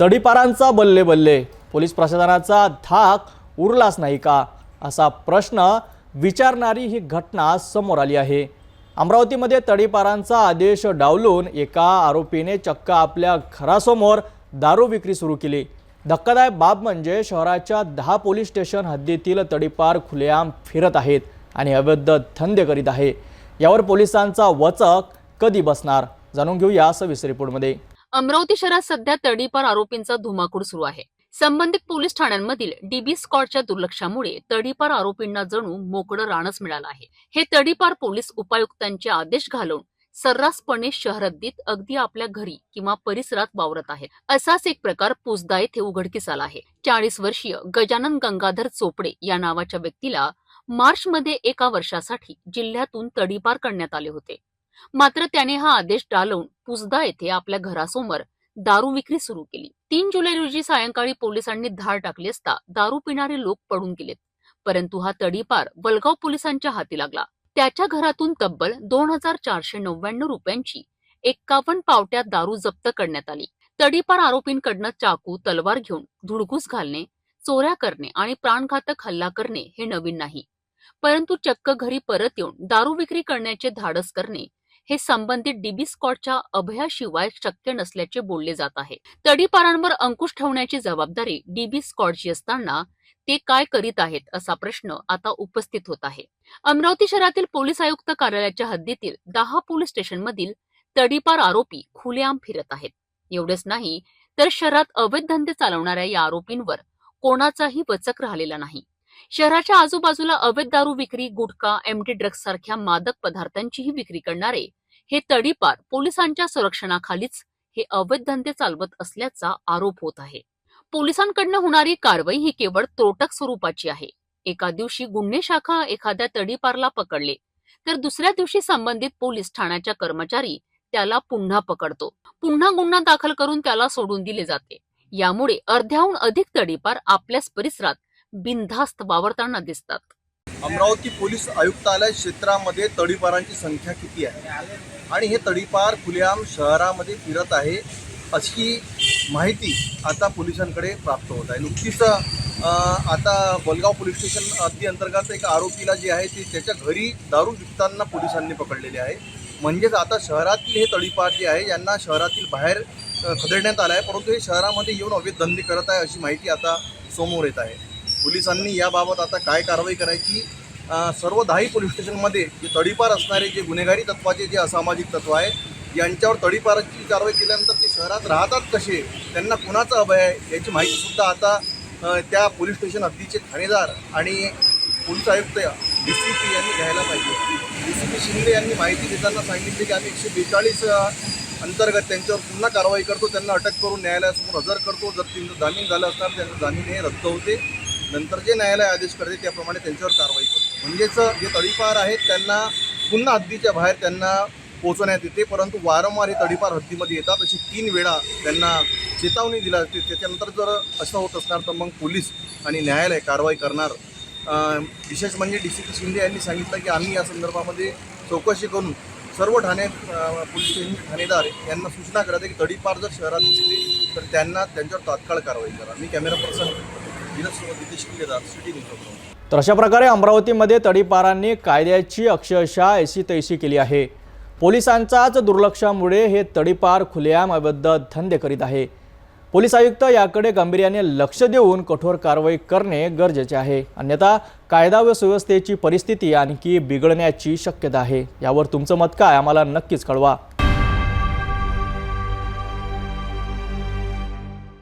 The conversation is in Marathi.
तडीपारांचा बल्ले बल्ले. पोलीस प्रशासनाचा धाक उरलाच नाही का? असा प्रश्न विचारणारी ही घटना समोर आली आहे. अमरावतीमध्ये तडीपारांचा आदेश डावलून एका आरोपीने चक्क आपल्या घरासमोर दारू विक्री सुरू केली. धक्कादायक बाब म्हणजे शहराच्या दहा पोलीस स्टेशन हद्दीतील तडीपार खुलेआम फिरत आहेत आणि अवैध धंदे करीत आहे. यावर पोलिसांचा वचक कधी बसणार? जाणून घेऊया सविस्तर रिपोर्टमध्ये. अमरावती शहरात सध्या तडीपार आरोपींचा धुमाकूळ सुरू आहे. संबंधित पोलीस ठाण्यांमधील डीबी स्कॉटच्या दुर्लक्षामुळे तडीपार आरोपींना जणू मोकळं रानच मिळालं आहे. हे तडीपार पोलीस उपायुक्तांचे आदेश घालून सर्रासपणे शहरद्दीत अगदी आपल्या घरी किंवा परिसरात वावरत आहेत. असाच एक प्रकार पुसदा येथे उघडकीस आला आहे. चाळीस वर्षीय गजानन गंगाधर चोपडे या नावाच्या व्यक्तीला मार्चमध्ये एका वर्षासाठी जिल्ह्यातून तडीपार करण्यात आले होते. मात्र त्याने हा आदेश टाळून पुसदा येथे आपल्या घरासमोर दारू विक्री सुरू केली. तीन जुलै रोजी सायंकाळी पोलिसांनी धाड टाकली असता दारू पिणारे लोक पडून गेलेत. परंतु हा तडीपार वलगाव पोलिसांच्या हाती लागला. त्याच्या घरातून तब्बल दोन हजार चारशे नव्याण्णव रुपयांची एक्कावन्न पावट्यात दारू जप्त करण्यात आली. तडीपार आरोपींकडनं चाकू तलवार घेऊन धुडगूस घालणे चोऱ्या करणे आणि प्राणघातक हल्ला करणे हे नवीन नाही. परंतु चक्क घरी परत येऊन दारू विक्री करण्याचे धाडस करणे हे संबंधित डीबी स्कॉटच्या अभयाशिवाय शक्य नसल्याचे बोलले जात आहे. तडीपारांवर अंकुश ठेवण्याची जबाबदारी डीबी स्कॉटची असताना ते काय करीत आहेत असा प्रश्न आता उपस्थित होत आहे. अमरावती शहरातील पोलीस आयुक्त कार्यालयाच्या हद्दीतील दहा पोलीस स्टेशनमधील तडीपार आरोपी खुलेआम फिरत आहेत. एवढेच नाही तर शहरात अवैध धंदे चालवणाऱ्या या आरोपींवर कोणाचाही वचक राहिलेला नाही. शहराच्या आजूबाजूला अवैध दारू विक्री गुटखा एमटी ड्रग्ज सारख्या मादक पदार्थांचीही विक्री करणारे हे तडीपार पोलिसांच्या संरक्षणाखालीच हे अवैध धंदे चालवत असल्याचा आरोप होत आहे. पोलिसांकडनं होणारी कारवाई ही केवळ त्रोटक स्वरूपाची आहे. एका दिवशी गुन्हे शाखा एखाद्या तडीपारला पकडले तर दुसऱ्या दिवशी संबंधित पोलीस ठाण्याच्या कर्मचारी त्याला पुन्हा पकडतो. पुन्हा गुन्हा दाखल करून त्याला सोडून दिले जाते. यामुळे अर्ध्याहून अधिक तडीपार आपल्याच परिसरात बिनधास्त वावरताना दिसतात. अमरावती पोलीस आयुक्तालय क्षेत्रामध्ये तडीपारांची संख्या किती आहे? आणि हे तडीपार खुलेआम शहरामध्ये फिरत आहे अशी माहिती आता पोलिसांकडे प्राप्त होत आहे. नुकतीच आता बलगाव पोलीस स्टेशन हद्दी अंतर्गत एक आरोपीला जे आहे ते त्याच्या घरी दारू विकताना पोलिसांनी पकडलेले आहे. म्हणजेच आता शहरातील हे तडीपार जे आहे यांना शहरातील बाहेर अ, खदेडण्यात आलं आहे परंतु हे शहरामध्ये येऊन अवैध धंदे करत आहे अशी माहिती आता समोर येत आहे. पोलिसांनी याबाबत आता काय कारवाई करायची? सर्व दहाही पोलीस स्टेशनमध्ये जे तडीपार असणारे जे गुन्हेगारी तत्वाचे जे असामाजिक तत्व आहे यांच्यावर तडीपाराची कारवाई केल्यानंतर ते शहरात राहतात कसे? त्यांना कुणाचं अभय आहे? याची माहितीसुद्धा आता त्या पोलीस स्टेशन हद्दीचे ठाणेदार आणि पोलीस आयुक्त डी सी पी यांनी घ्यायला पाहिजे. डी सी पी शिंदे यांनी माहिती देताना सांगितली की आम्ही एकशे बेचाळीस अंतर्गत त्यांच्यावर पुन्हा कारवाई करतो. त्यांना अटक करून न्यायालयासमोर हजर करतो. जर त्यांचं जामीन झालं असणार त्यांचं जामीन हे रद्द होते. नंतर जे न्यायालय आदेश करते त्याप्रमाणे त्यांच्यावर कारवाई करतो. म्हणजेच जे तडीपार आहेत त्यांना पुन्हा हद्दीच्या बाहेर त्यांना पोहोचवण्यात येते परंतु वारंवार हे तडीपार हद्दीमध्ये येतात. अशी तीन वेळा त्यांना चेतावणी दिली जाते. त्याच्यानंतर जर असं होत असणार तर मग पोलीस आणि न्यायालय कारवाई करणार. विशेष म्हणजे डी सी पी शिंदे यांनी सांगितलं की आम्ही या संदर्भामध्ये चौकशी करून सर्व ठाणे पोलीस स्टेशन ठाणेदार यांना सूचना करत आहे की तडीपार जर शहरात दिसली तर त्यांना त्यांच्यावर तात्काळ कारवाई करा. मी कॅमेरा पर्सन तर अशा प्रकारे अमरावतीमध्ये तडीपारांनी कायद्याची अक्षरशः ऐशी तैशी केली आहे. पोलिसांचाच दुर्लक्षामुळे हे तडीपार खुलेआम अवैध धंदे करीत आहे. पोलीस आयुक्त याकडे गांभीर्याने लक्ष देऊन कठोर कारवाई करणे गरजेचे आहे. अन्यथा कायदा व सुव्यवस्थेची परिस्थिती आणखी बिघडण्याची शक्यता आहे. यावर तुमचं मत काय? आम्हाला नक्कीच कळवा.